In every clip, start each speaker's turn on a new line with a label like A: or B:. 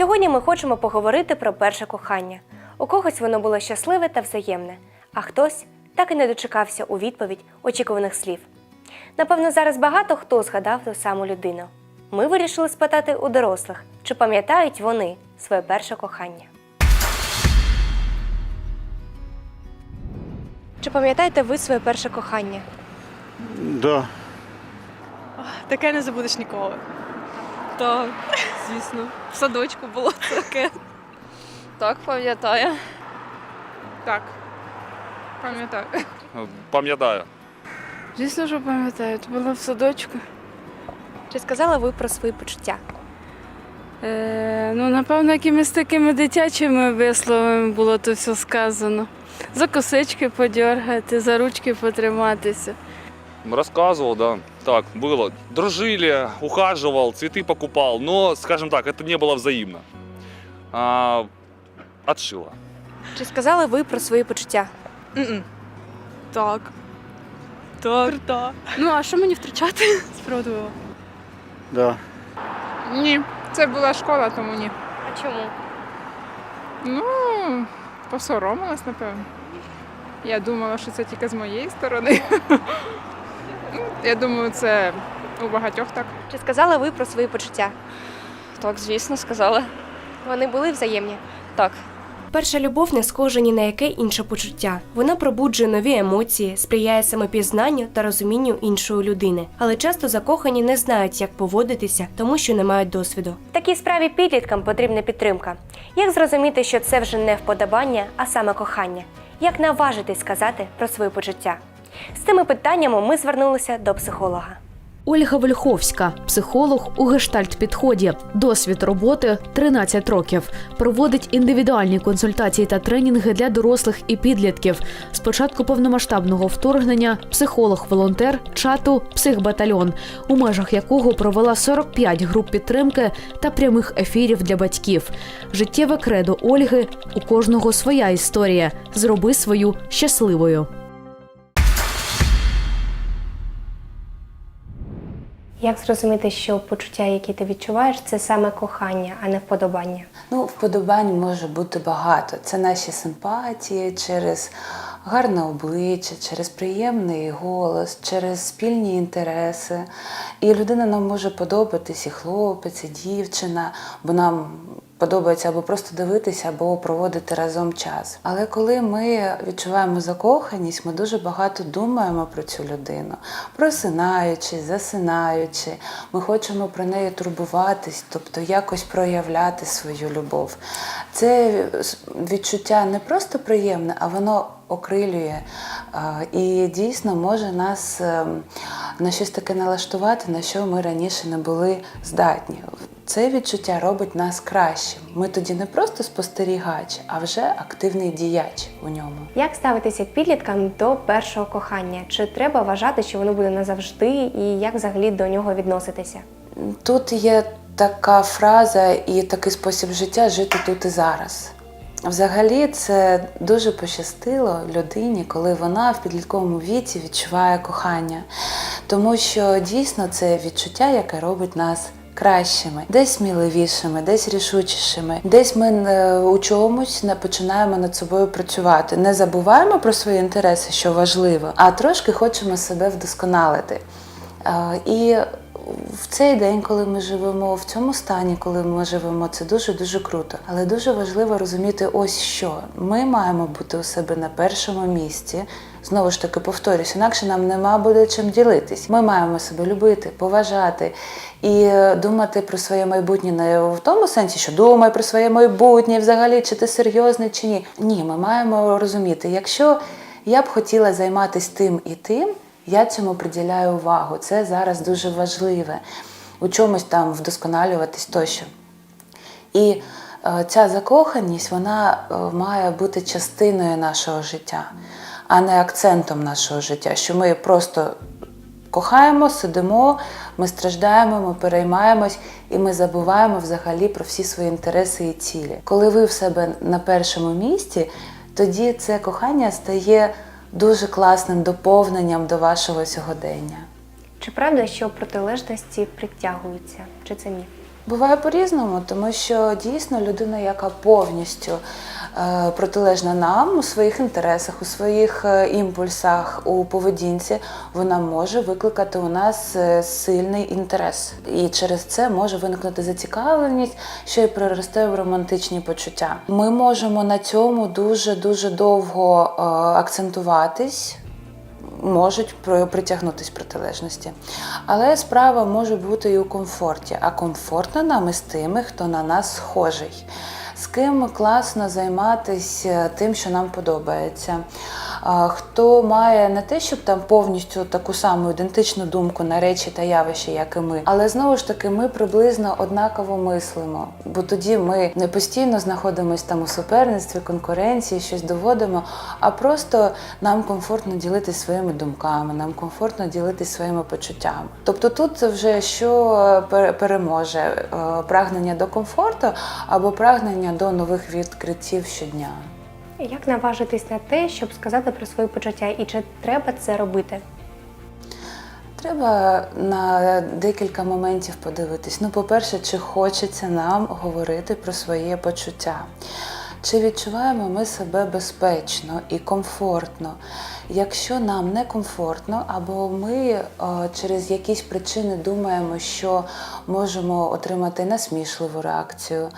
A: Сьогодні ми хочемо поговорити про перше кохання. У когось воно було щасливе та взаємне, а хтось так і не дочекався у відповідь очікуваних слів. Напевно, зараз багато хто згадав ту саму людину. Ми вирішили спитати у дорослих, чи пам'ятають вони своє перше кохання. Чи пам'ятаєте ви своє перше кохання?
B: Да.
C: Таке не забудеш ніколи. Так, звісно. В садочку було таке.
D: Так, пам'ятаю.
C: Так. Пам'ятаю.
E: Пам'ятаю.
F: Звісно, що пам'ятаю, це було в садочку.
A: Чи сказали ви про свої почуття?
F: Е, ну, напевно, якимись такими дитячими висловами було то все сказано. За косички подергати, за ручки потриматися.
E: Рассказывал, да. Так, было. Дружили, ухаживал, цветы покупал, но, скажем так, это не было взаимно. А, отшила.
A: Чи сказали ви про свої почуття?
C: М-м. Так. Так. Крута. Ну, а що мені втрачати? Спробувала.
B: Да.
G: Ні, це була школа, тому ні.
A: А чому?
G: Ну, посоромилась, напевно. Я думала, що це тільки з моєї сторони. Ну, Я думаю, це у багатьох так.
A: Чи сказали ви про свої почуття?
D: Так, звісно, сказала.
A: Вони були взаємні.
D: Так.
A: Перша любов не схожа ні на яке інше почуття. Вона пробуджує нові емоції, сприяє самопізнанню та розумінню іншої людини. Але часто закохані не знають, як поводитися, тому що не мають досвіду. В такій справі підліткам потрібна підтримка. Як зрозуміти, що це вже не вподобання, а саме кохання? Як наважитись сказати про свої почуття? З цими питаннями ми звернулися до психолога.
H: Ольга Вольховська, психолог у гештальт-підході. Досвід роботи 13 років. Проводить індивідуальні консультації та тренінги для дорослих і підлітків. З початку повномасштабного вторгнення психолог-волонтер чату Психбатальйон, у межах якого провела 45 груп підтримки та прямих ефірів для батьків. Життєве кредо Ольги у кожного своя історія. Зроби свою щасливою.
A: Як зрозуміти, що почуття, які ти відчуваєш, це саме кохання, а не вподобання?
I: Ну, вподобань може бути багато. Це наші симпатії через гарне обличчя, через приємний голос, через спільні інтереси. І людина нам може подобатись, і хлопець, і дівчина, бо нам подобається або просто дивитися, або проводити разом час. Але коли ми відчуваємо закоханість, ми дуже багато думаємо про цю людину, просинаючи, засинаючи. Ми хочемо про неї турбуватись, тобто якось проявляти свою любов. Це відчуття не просто приємне, а воно окрилює і дійсно може нас ем, на щось таке налаштувати, на що ми раніше не були здатні. Це відчуття робить нас кращим. Ми тоді не просто спостерігач, а вже активний діяч у ньому.
A: Як ставитися підліткам до першого кохання? Чи треба вважати, що воно буде назавжди, і як взагалі до нього відноситися?
I: Тут є така фраза і такий спосіб життя жити тут і зараз. Взагалі, це дуже пощастило людині, коли вона в підлітковому віці відчуває кохання, тому що дійсно це відчуття, яке робить нас кращими, десь сміливішими, десь рішучішими, десь ми е, у чомусь не починаємо над собою працювати. Не забуваємо про свої інтереси, що важливо, а трошки хочемо себе вдосконалити. Е, І в цей день, коли ми живемо, в цьому стані, коли ми живемо, це дуже дуже круто. Але дуже важливо розуміти, ось що ми маємо бути у себе на першому місці. Знову ж таки, повторюсь, інакше нам нема буде чим ділитись. Ми маємо себе любити, поважати і е, думати про своє майбутнє в тому сенсі, що думай про своє майбутнє, взагалі, чи ти серйозний, чи ні. Ні, ми маємо розуміти, якщо я б хотіла займатися тим і тим, я цьому приділяю увагу. Це зараз дуже важливе. У чомусь там вдосконалюватись тощо. І е, ця закоханість вона е, має бути частиною нашого життя, а не акцентом нашого життя, що ми просто кохаємо, сидимо, ми страждаємо, ми переймаємось і ми забуваємо взагалі про всі свої інтереси і цілі. Коли ви в себе на першому місці, тоді це кохання стає дуже класним доповненням до вашого сьогодення.
A: Чи правда, що протилежності притягуються? Чи це ні?
I: Буває по-різному, тому що дійсно людина, яка повністю протилежна нам у своїх інтересах, у своїх е, імпульсах, у поведінці, вона може викликати у нас е, сильний інтерес. І через це може виникнути зацікавленість, що й переросте в романтичні почуття. Ми можемо на цьому дуже дуже довго е, акцентуватись можуть при- притягнутись протилежності. Але справа може бути і у комфорті. А комфортно нам із тими, хто на нас схожий. З ким класно займатися тим, що нам подобається. Хто має не те, щоб там повністю таку саму ідентичну думку на речі та явища, як і ми, але знову ж таки ми приблизно однаково мислимо, бо тоді ми не постійно знаходимося там у суперництві, конкуренції, щось доводимо, а просто нам комфортно ділитися своїми думками, нам комфортно ділитися своїми почуттями. Тобто тут вже що пере- переможе е, прагнення до комфорту або прагнення до нових відкриттів щодня.
A: Як наважитись на те, щоб сказати про свої почуття, і чи треба це робити?
I: Треба на декілька моментів подивитись. Ну, по-перше, чи хочеться нам говорити про своє почуття? Чи відчуваємо ми себе безпечно і комфортно? Якщо нам не комфортно, або ми е, через якісь причини думаємо, що можемо отримати насмішливу реакцію,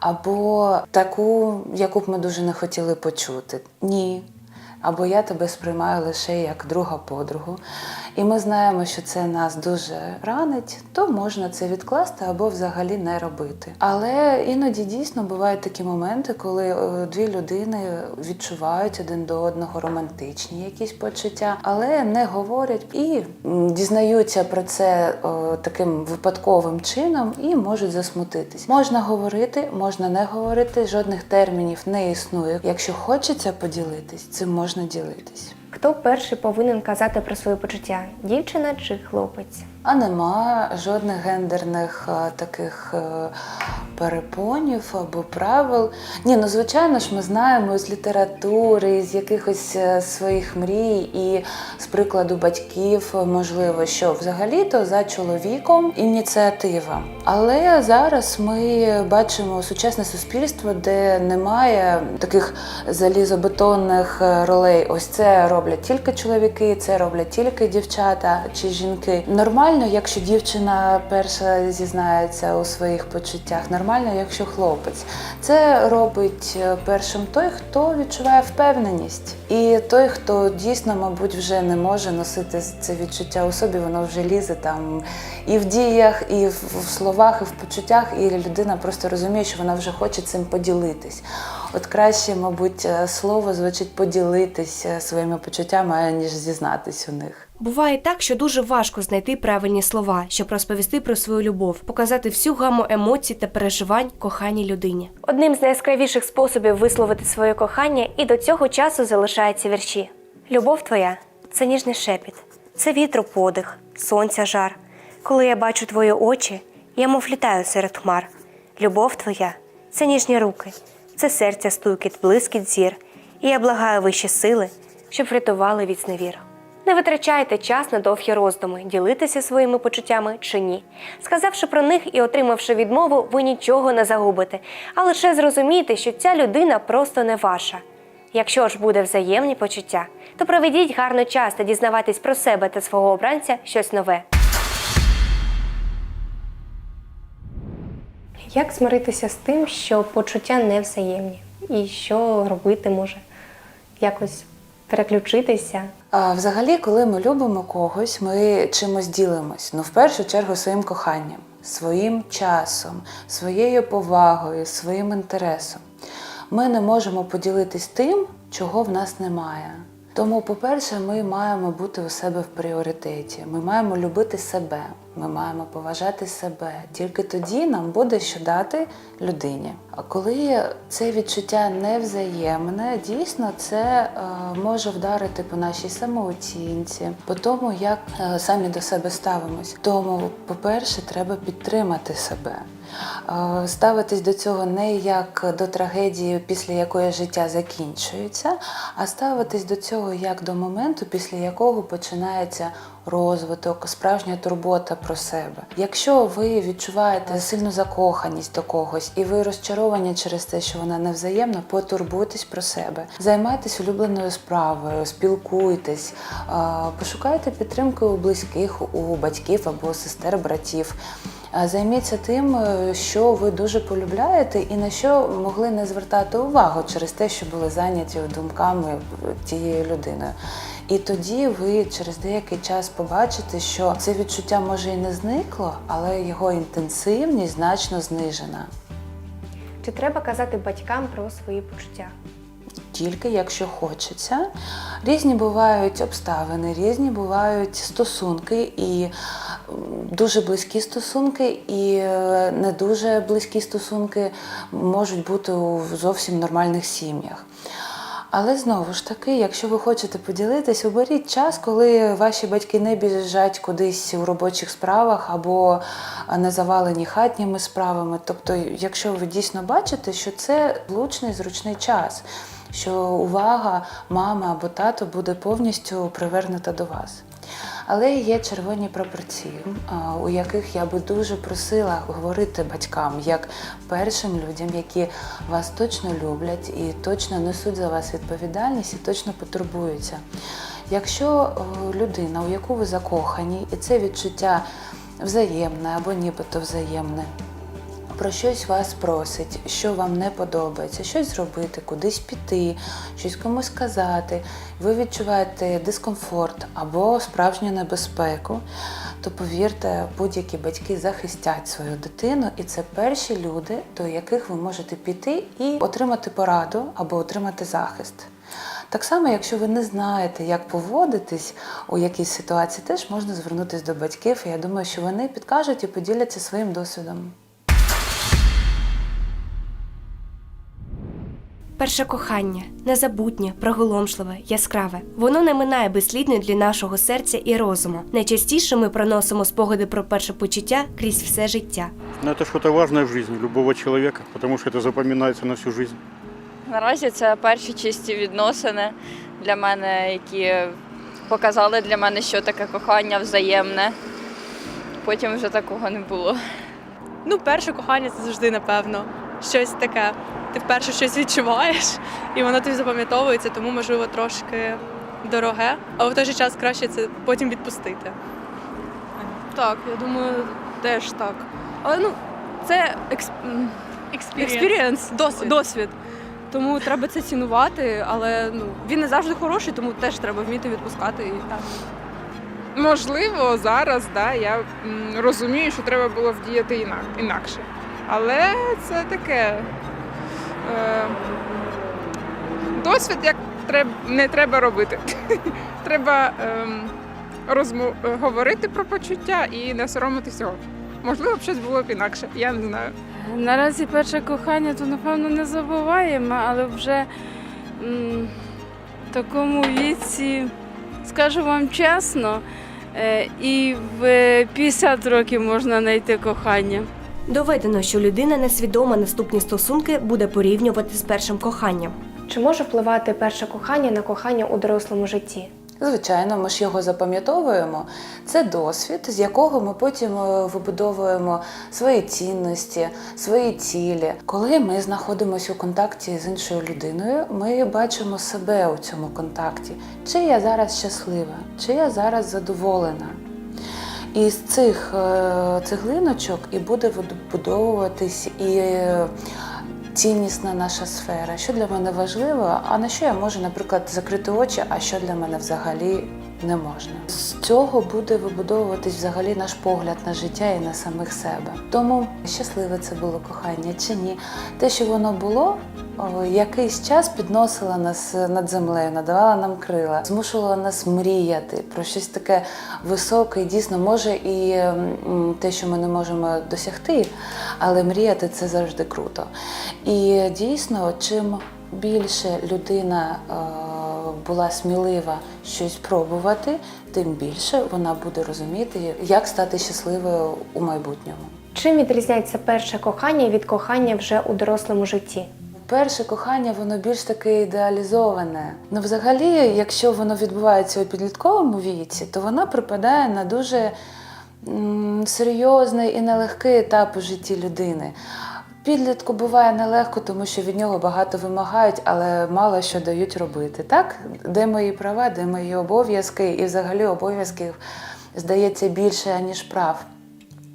I: або таку, яку б ми дуже не хотіли почути. Ні. Або я тебе сприймаю лише як друга подругу, і ми знаємо, що це нас дуже ранить, то можна це відкласти або взагалі не робити. Але іноді дійсно бувають такі моменти, коли е, дві людини відчувають один до одного романтичні якісь почуття, але не говорять і дізнаються про це е, таким випадковим чином і можуть засмутитись. Можна говорити, можна не говорити, жодних термінів не існує. Якщо хочеться поділитись, цим можна ділитись.
A: Хто перший повинен казати про свої почуття? Дівчина чи хлопець?
I: А нема жодних гендерних е, таких е, перепонів або правил. Ні, ну звичайно ж, ми знаємо з літератури, з якихось е, своїх мрій і з прикладу батьків, можливо, що взагалі-то за чоловіком ініціатива. Але зараз ми бачимо сучасне суспільство, де немає таких залізобетонних ролей. Ось це роблять тільки чоловіки, це роблять тільки дівчата чи жінки. Нормально, якщо дівчина перша зізнається у своїх почуттях. Нормально, якщо хлопець. Це робить е, першим той, хто відчуває впевненість, і той, хто дійсно, мабуть, вже не може носити це відчуття у собі, воно вже лізе там і в діях, і в словах, і в почуттях, і людина просто розуміє, що вона вже хоче цим поділитись. От краще, мабуть, е, слово звучить поділитись е, своїми почуттями, ніж зізнатись у них.
A: Буває так, що дуже важко знайти правильні слова, щоб розповісти про свою любов, показати всю гаму емоцій та переживань коханій людині. Одним з найяскравіших способів висловити своє кохання і до цього часу залишаються вірші. Любов твоя це ніжний шепіт, це вітру подих, сонця жар. Коли я бачу твої очі, я мов літаю серед хмар. Любов твоя це ніжні руки, це серця стукіт, блискіт зір. І я благаю вищі сили, щоб врятували від зневір. Не витрачайте час на довгі роздуми, ділитися своїми почуттями чи ні. Сказавши про них і отримавши відмову, ви нічого не загубите, а лише зрозумійте, що ця людина просто не ваша. Якщо ж буде взаємні почуття, то проведіть гарний час та дізнавайтесь про себе та свого обранця щось нове. Як змиритися з тим, що почуття не взаємні? І що робити може? Якось переключитися?
I: А взагалі, коли ми любимо когось, ми чимось ділимось. Ну, в першу чергу, своїм коханням, своїм часом, своєю повагою, своїм інтересом. Ми не можемо поділитись тим, чого в нас немає. Тому, по-перше, ми маємо бути у себе в пріоритеті. Ми маємо любити себе, ми маємо поважати себе. Тільки тоді нам буде що дати людині. А коли це відчуття невзаємне, дійсно це е, може вдарити по нашій самооцінці, по тому, як е, самі до себе ставимось. Тому, по-перше, треба підтримати себе. Е, Ставитись до цього не як до трагедії, після якої життя закінчується, а ставитись до цього як до моменту, після якого починається розвиток, справжня турбота про себе. Якщо ви відчуваєте сильну закоханість до когось і ви розчаровані через те, що вона невзаємна, потурбуйтесь про себе, займайтесь улюбленою справою, спілкуйтесь, пошукайте підтримки у близьких, у батьків або сестер, братів. Займіться тим, е, що ви дуже полюбляєте, і на що могли не звертати увагу через те, що були зайняті думками тією людиною. І тоді ви через деякий час побачите, що це відчуття може і не зникло, але його інтенсивність значно знижена.
A: Чи треба казати батькам про свої почуття?
I: тільки якщо хочеться. Різні бувають обставини, різні бувають стосунки, і дуже близькі стосунки, і е, не дуже близькі стосунки можуть бути у зовсім нормальних сім'ях. Але знову ж таки, якщо ви хочете поділитись, оберіть час, коли ваші батьки не біжать кудись у робочих справах або не завалені хатніми справами. Тобто, якщо ви дійсно бачите, що це влучний зручний час, що увага мами або тато буде повністю привернута до вас. Але є червоні прапорці, у яких я би дуже просила говорити батькам як першим людям, які вас точно люблять і точно несуть за вас відповідальність і точно потурбуються. Якщо е, людина, у яку ви закохані, і це відчуття взаємне або нібито взаємне, про щось вас просить, що вам не подобається, щось зробити, кудись піти, щось комусь сказати, ви відчуваєте дискомфорт або справжню небезпеку, то повірте, будь-які батьки захистять свою дитину, і це перші люди, до яких ви можете піти і отримати пораду або отримати захист. Так само, якщо ви не знаєте, як поводитись у якійсь ситуації, теж можна звернутися до батьків. І я думаю, що вони підкажуть і поділяться своїм досвідом.
A: Перше кохання незабутнє, приголомшливе, яскраве. Воно не минає безслідно для нашого серця і розуму. Найчастіше ми проносимо спогади про перше почуття крізь все життя.
B: Но это что-то важное в жизни любого человека, потому что это запоминается на всю жизнь.
D: Наразі це перші чисті відносини для мене, які показали для мене, що таке кохання взаємне. Потім вже такого не було.
C: Ну, перше кохання це завжди, напевно, щось таке. Ти вперше щось відчуваєш, і воно тобі запам'ятовується, тому, можливо, трошки дороге, але в той же час краще це потім відпустити. Так, я думаю, теж так. Але ну, це експ... експірієнс, досвід. досвід. Тому треба це цінувати, але ну, він не завжди хороший, тому теж треба вміти відпускати. І...
G: Можливо, зараз да, я м, розумію, що треба було вдіяти інак- інакше. Але це таке досвід, як не треба робити. треба ем, розмов, е, говорити про почуття і не соромити цього. Можливо, б щось було б інакше, я не знаю.
F: Наразі перше кохання, то напевно не забуваємо, але вже в такому віці, скажу вам чесно, е, і в 50 років можна знайти кохання.
A: Доведено, що людина несвідома наступні стосунки буде порівнювати з першим коханням. Чи може впливати перше кохання на кохання у дорослому житті?
I: Звичайно, ми ж його запам'ятовуємо. Це досвід, з якого ми потім е, вибудовуємо свої цінності, свої цілі. Коли ми знаходимося у контакті з іншою людиною, ми бачимо себе у цьому контакті. Чи я зараз щаслива, чи я зараз задоволена. І з цих е, цеглиночок і буде вибудовуватись і е, ціннісна наша сфера, що для мене важливо, а на що я можу, наприклад, закрити очі, а що для мене взагалі не можна. З цього буде вибудовуватись взагалі наш погляд на життя і на самих себе. Тому щасливе це було кохання чи ні. Те, що воно було, якийсь час підносила нас над землею, надавала нам крила, змушувала нас мріяти про щось таке високе, і дійсно може і те, що ми не можемо досягти, але мріяти це завжди круто. І дійсно, чим більше людина була смілива щось пробувати, тим більше вона буде розуміти, як стати щасливою у майбутньому.
A: Чим відрізняється перше кохання від кохання вже у дорослому житті?
I: Перше кохання, воно більш таке ідеалізоване. Ну, взагалі, якщо воно відбувається у підлітковому віці, то воно припадає на дуже серйозний і нелегкий етап у житті людини. Підлітку буває нелегко, тому що від нього багато вимагають, але мало що дають робити. Так? Де мої права, де мої обов'язки, і взагалі обов'язків здається більше, ніж прав.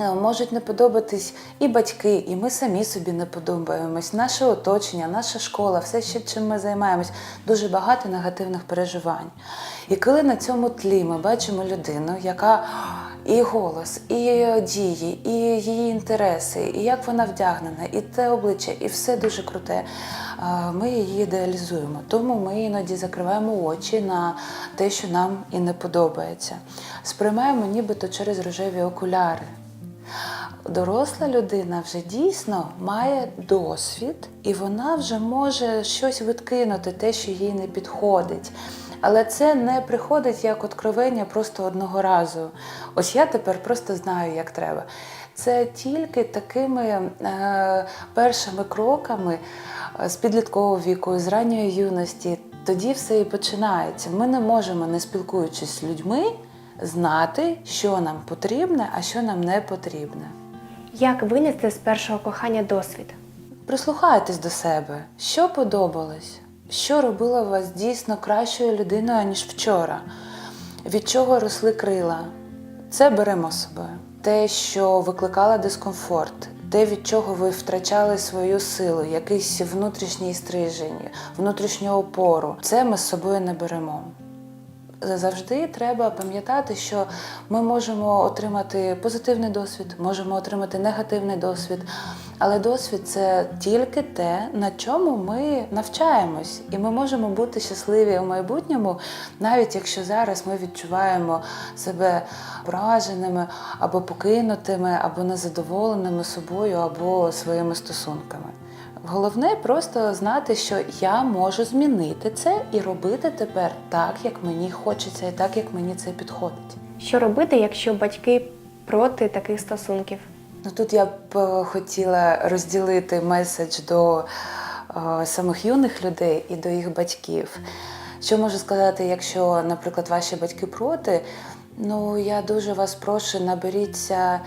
I: Е, Можуть не подобатись і батьки, і ми самі собі не подобаємось. Наше оточення, наша школа, все, ще чим ми займаємось, дуже багато негативних переживань. І коли на цьому тлі ми бачимо людину, яка і голос, і дії, і її інтереси, і як вона вдягнена, і те обличчя, і все дуже круте. Ми її ідеалізуємо. Тому ми іноді закриваємо очі на те, що нам і не подобається. Сприймаємо нібито через рожеві окуляри. Доросла людина вже дійсно має досвід, і вона вже може щось відкинути, те, що їй не підходить. Але це не приходить як откровення просто одного разу. Ось я тепер просто знаю, як треба. Це тільки такими е, першими кроками е, з підліткового віку, з ранньої юності. Тоді все і починається. Ми не можемо, не спілкуючись з людьми, знати, що нам потрібне, а що нам не потрібне.
A: Як винести з першого кохання досвід?
I: Прислухайтесь до себе, що подобалось, що робило вас дійсно кращою людиною, ніж вчора, від чого росли крила. Це беремо собою. Те, що викликало дискомфорт, те, від чого ви втрачали свою силу, якийсь внутрішній стрижень, внутрішню опору, це ми з собою не беремо. Завжди треба пам'ятати, що ми можемо отримати позитивний досвід, можемо отримати негативний досвід. Але досвід це тільки те, на чому ми навчаємось, і ми можемо бути щасливі у майбутньому, навіть якщо зараз ми відчуваємо себе враженими або покинутими, або незадоволеними собою, або своїми стосунками. Головне просто знати, що я можу змінити це і робити тепер так, як мені хочеться, і так, як мені це підходить.
A: Що робити, якщо батьки проти таких стосунків?
I: Ну тут я б е, хотіла розділити меседж до е, самих юних людей і до їх батьків. Що можу сказати, якщо, наприклад, ваші батьки проти, ну я дуже вас прошу, наберіться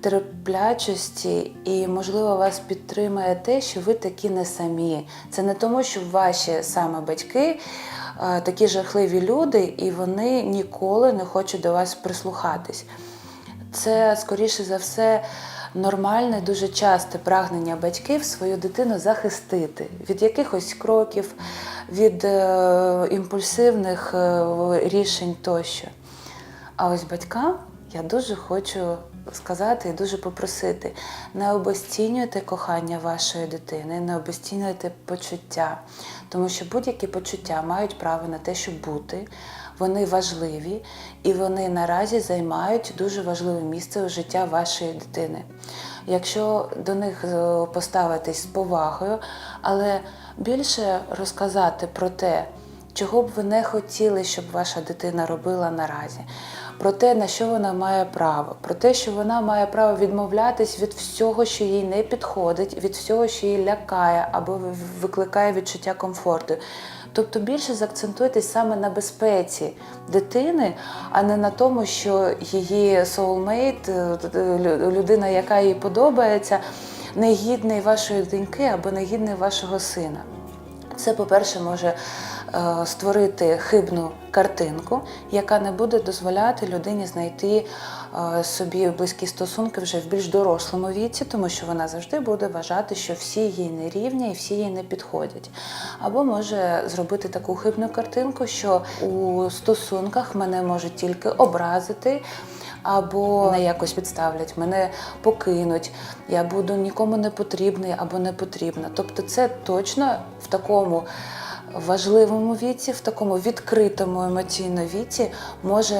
I: терплячості, і, можливо, вас підтримає те, що ви такі не самі. Це не тому, що ваші саме батьки е, такі жахливі люди, і вони ніколи не хочуть до вас прислухатись. Це, скоріше за все, нормальне, дуже часте прагнення батьків свою дитину захистити від якихось кроків, від е, імпульсивних е, рішень тощо. А ось батькам я дуже хочу сказати і дуже попросити: не обесцінюйте кохання вашої дитини, не обесцінюйте почуття, тому що будь-які почуття мають право на те, щоб бути. Вони важливі і вони наразі займають дуже важливе місце у життя вашої дитини. Якщо до них е, поставитись з повагою, але більше розказати про те, чого б ви не хотіли, щоб ваша дитина робила наразі, про те, на що вона має право, про те, що вона має право відмовлятись від всього, що їй не підходить, від всього, що її лякає або викликає відчуття комфорту. Тобто більше заакцентуйтесь саме на безпеці дитини, а не на тому, що її soulmate, е, людина, яка їй подобається, негідний вашої доньки або негідний вашого сина. Це, по-перше, може е, створити хибну картинку, яка не буде дозволяти людині знайти собі близькі стосунки вже в більш дорослому віці, тому що вона завжди буде вважати, що всі їй не рівні і всі їй не підходять. Або може зробити таку хибну картинку, що у стосунках мене можуть тільки образити. Або мене якось підставлять, мене покинуть, я буду нікому не потрібний або не потрібна. Тобто, це точно в такому важливому віці, в такому відкритому емоційно віці може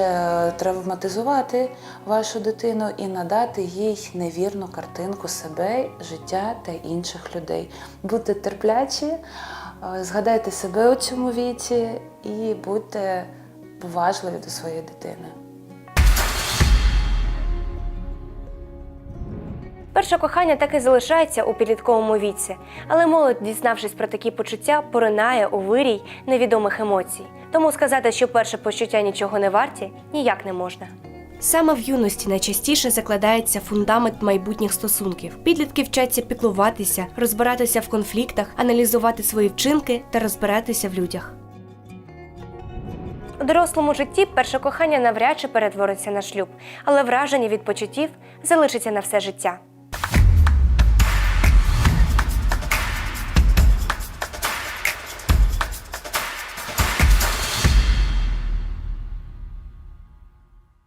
I: травматизувати вашу дитину і надати їй невірну картинку себе, життя та інших людей. Будьте терплячі, е, згадайте себе у цьому віці і будьте поважливі до своєї дитини.
J: Перше кохання так і залишається у підлітковому віці, але молодь, дізнавшись про такі почуття, поринає у вирій невідомих емоцій. Тому сказати, що перше почуття нічого не варті, ніяк не можна. Саме в юності найчастіше закладається фундамент майбутніх стосунків. Підлітки вчаться піклуватися, розбиратися в конфліктах, аналізувати свої вчинки та розбиратися в людях. У дорослому житті перше кохання навряд чи перетвориться на шлюб, але враження від почуттів залишиться на все життя.